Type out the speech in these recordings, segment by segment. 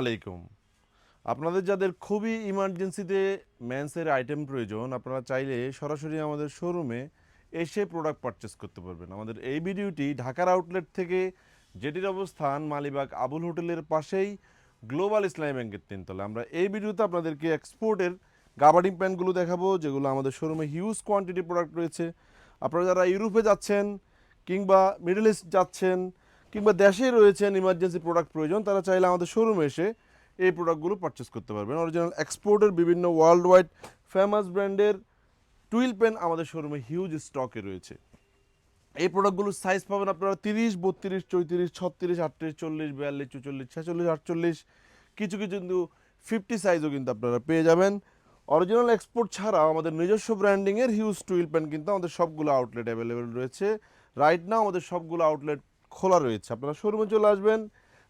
আলাইকুম। আপনাদের যাদের খুবই ইমার্জেন্সিতে ম্যান্সের আইটেম প্রয়োজন, আপনারা চাইলে সরাসরি আমাদের শোরুমে এসে প্রোডাক্ট পারচেস করতে পারবেন। আমাদের এই ভিডিওটি ঢাকার আউটলেট থেকে যেটির অবস্থান মালিবাগ আবুল হোটেলের পাশেই গ্লোবাল ইসলামী ব্যাংকের তিনতলা। আমরা এই ভিডিওতে আপনাদেরকে এক্সপোর্টের গাবার্ডিং প্যান্টগুলো দেখাবো, যেগুলো আমাদের শোরুমে হিউজ কোয়ান্টিটি প্রোডাক্ট রয়েছে। আপনারা যারা ইউরোপে যাচ্ছেন কিংবা মিডল ইস্ট যাচ্ছেন কিংবা দেশে রয়েছেন ইমার্জেন্সি প্রোডাক্ট প্রয়োজন, তারা চাইলে আমাদের শোরুমে এসে এই প্রোডাক্টগুলো পারচেস করতে পারবেন। অরিজিনাল এক্সপোর্টের বিভিন্ন ওয়ার্ল্ড ওয়াইড ফেমাস ব্র্যান্ডের টুইল পেন আমাদের শোরুমে হিউজ স্টকে রয়েছে। এই প্রোডাক্টগুলোর সাইজ পাবেন আপনারা তিরিশ, বত্রিশ, চৌত্রিশ, ছত্রিশ, আটত্রিশ, চল্লিশ, বিয়াল্লিশ, চুচল্লিশ, ছেচল্লিশ, আটচল্লিশ, কিছু কিছু কিন্তু ফিফটি সাইজও কিন্তু আপনারা পেয়ে যাবেন। অরিজিনাল এক্সপোর্ট ছাড়াও আমাদের নিজস্ব ব্র্যান্ডিংয়ের হিউজ টুইল পেন কিন্তু আমাদের সবগুলো আউটলেট অ্যাভেলেবেল রয়েছে। রাইট নাও আমাদের সবগুলো আউটলেট খোলা রয়েছে। আপনারা শোরুমে চলে আসবেন,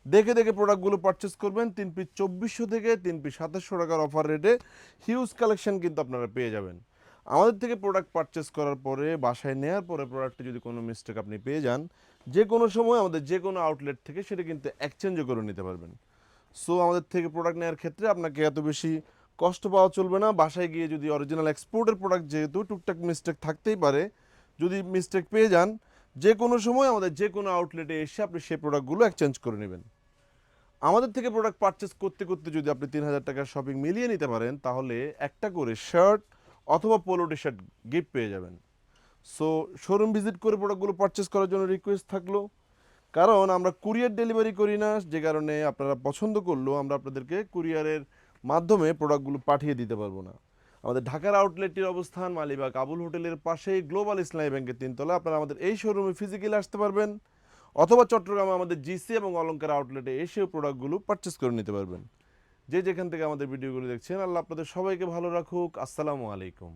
দেখে দেখে প্রোডাক্টগুলো পারচেস করবেন। তিন পিস চব্বিশশো থেকে তিন পিস সাতাশশো টাকার অফার রেটে হিউজ কালেকশন কিন্তু আপনারা পেয়ে যাবেন। আমাদের থেকে প্রোডাক্ট পারচেস করার পরে, বাসায় নেওয়ার পরে প্রোডাক্টে যদি কোনো মিস্টেক আপনি পেয়ে যান যে কোনো সময় আমাদের যে কোনো আউটলেট থেকে সেটা কিন্তু এক্সচেঞ্জও করে নিতে পারবেন। সো আমাদের থেকে প্রোডাক্ট নেওয়ার ক্ষেত্রে আপনাকে এত বেশি কষ্ট পাওয়া চলবে না। বাসায় গিয়ে যদি অরিজিনাল এক্সপোর্টের প্রোডাক্ট যেহেতু, টুকটাক মিস্টেক থাকতেই পারে। যদি মিস্টেক পেয়ে যান যে কোনো সময় আমাদের যে কোনো আউটলেটে এসে আপনি সেই প্রোডাক্টগুলো এক্সচেঞ্জ করে নেবেন। আমাদের থেকে প্রোডাক্ট পারচেস করতে করতে যদি আপনি তিন হাজার টাকার শপিং মিলিয়ে নিতে পারেন, তাহলে একটা করে শার্ট অথবা পোলো টি শার্ট গিফট পেয়ে যাবেন। সো শোরুম ভিজিট করে প্রোডাক্টগুলো পারচেস করার জন্য রিকোয়েস্ট থাকল। কারণ আমরা কুরিয়ার ডেলিভারি করি না, যে কারণে আপনারা পছন্দ করলেও আমরা আপনাদেরকে কুরিয়ারের মাধ্যমে প্রোডাক্টগুলো পাঠিয়ে দিতে পারব না। আমাদের ঢাকার আউটলেটটির অবস্থান, মালিবাগ আবুল হোটেলের পাশেই গ্লোবাল ইসলামী ব্যাংকের তিনতলা। আপনারা আমাদের এই শোরুমে ফিজিক্যালি আসতে পারবেন, অথবা চট্টগ্রামে আমাদের জিসি এবং অলঙ্কার আউটলেটে এসেও প্রোডাক্টগুলো পারচেস করে নিতে পারবেন। যে যেখান থেকে আমাদের ভিডিওগুলো দেখছেন, আল্লাহ আপনাদের সবাইকে ভালো রাখুক। আসসালামু আলাইকুম।